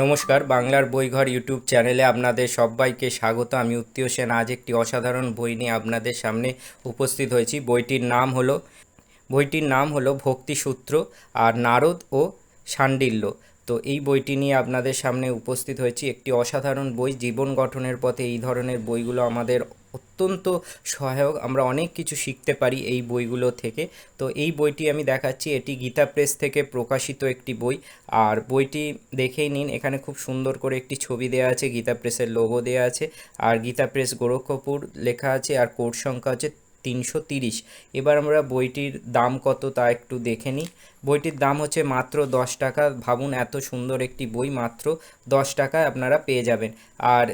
নমস্কার, বাংলার বইঘর ইউটিউব চ্যানেলে আপনাদের সবাইকে স্বাগত। আমি উত্তীয় সেন। আজ একটি অসাধারণ বই নিয়ে আপনাদের সামনে উপস্থিত হয়েছি। বইটির নাম হলো, বইটির নাম হলো ভক্তিসূত্র আর নারদ ও শাণ্ডিল্য তো এই বইটি নিয়ে আপনাদের সামনে উপস্থিত হয়েছি। একটি অসাধারণ বই। জীবন গঠনের পথে এই ধরনের বইগুলো আমাদের অত্যন্ত সহায়ক। আমরা অনেক কিছু শিখতে পারি এই বইগুলো থেকে। তো এই বইটি আমি দেখাচ্ছি। এটি গীতা প্রেস থেকে প্রকাশিত একটি বই। আর বইটি দেখেই নিন, এখানে খুব সুন্দর করে একটি ছবি দেওয়া আছে, গীতা প্রেসের লোগো দেওয়া আছে। আর গীতা প্রেস গোরক্ষপুর লেখা আছে, আর কোড সংখ্যা হচ্ছে তিনশো তিরিশ। এবার আমরা বইটির দাম কত তা একটু দেখে নিই। বইটির দাম হচ্ছে মাত্র দশ টাকা। ভাবুন এত সুন্দর একটি বই, মাত্র দশ টাকায় আপনারা পেয়ে যাবেন। আর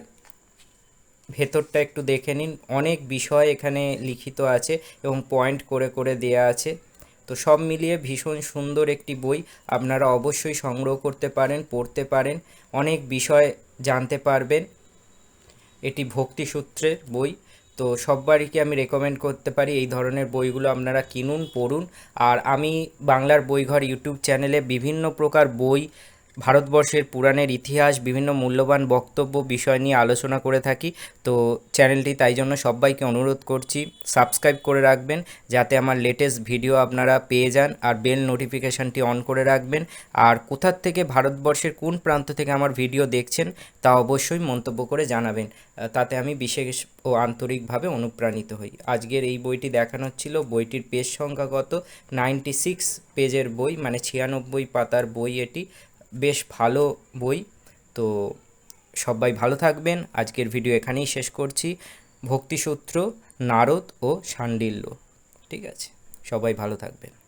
ভেতরটা একটু দেখে নিন। অনেক বিষয় এখানে লিখিত আছে এবং পয়েন্ট করে করে দেয়া আছে। তো সব মিলিয়ে ভীষণ সুন্দর একটি বই। আপনারা অবশ্যই সংগ্রহ করতে পারেন, পড়তে পারেন। অনেক বিষয় জানতে পারবেন। এটি ভক্তিসূত্রের বই। তো সববারই আমি রেকমেন্ড করতে পারি? এই ধরনের বইগুলো আপনারা কিনুন, পড়ুন। আর আমি বাংলার বইঘর ইউটিউব চ্যানেলে বিভিন্ন প্রকার বই ভারতবর্ষের পুরাণের ইতিহাস, বিভিন্ন মূল্যবান বক্তব্য, বিষয় নিয়ে আলোচনা করে থাকি। তো চ্যানেলটি তাই জন্য সবাইকে অনুরোধ করছি, সাবস্ক্রাইব করে রাখবেন যাতে আমার লেটেস্ট ভিডিও আপনারা পেয়ে যান আর বেল নোটিফিকেশানটি অন করে রাখবেন। আর কোথার থেকে ভারতবর্ষের কোন প্রান্ত থেকে আমার ভিডিও দেখছেন তা অবশ্যই মন্তব্য করে জানাবেন। তাতে আমি বিশেষ ও আন্তরিকভাবে অনুপ্রাণিত হই। আজকের এই বইটি দেখানো ছিল, বইটির পেজ সংখ্যা কত নাইনটি সিক্স পেজের বই মানে ছিয়ানব্বই পাতার বই এটি। বেশ ভালো বই। তো সবাই ভালো থাকবেন। আজকের ভিডিও এখানেই শেষ করছি। ভক্তিসূত্র, নারদ ও শাণ্ডিল্য ঠিক আছে? সবাই ভালো থাকবেন।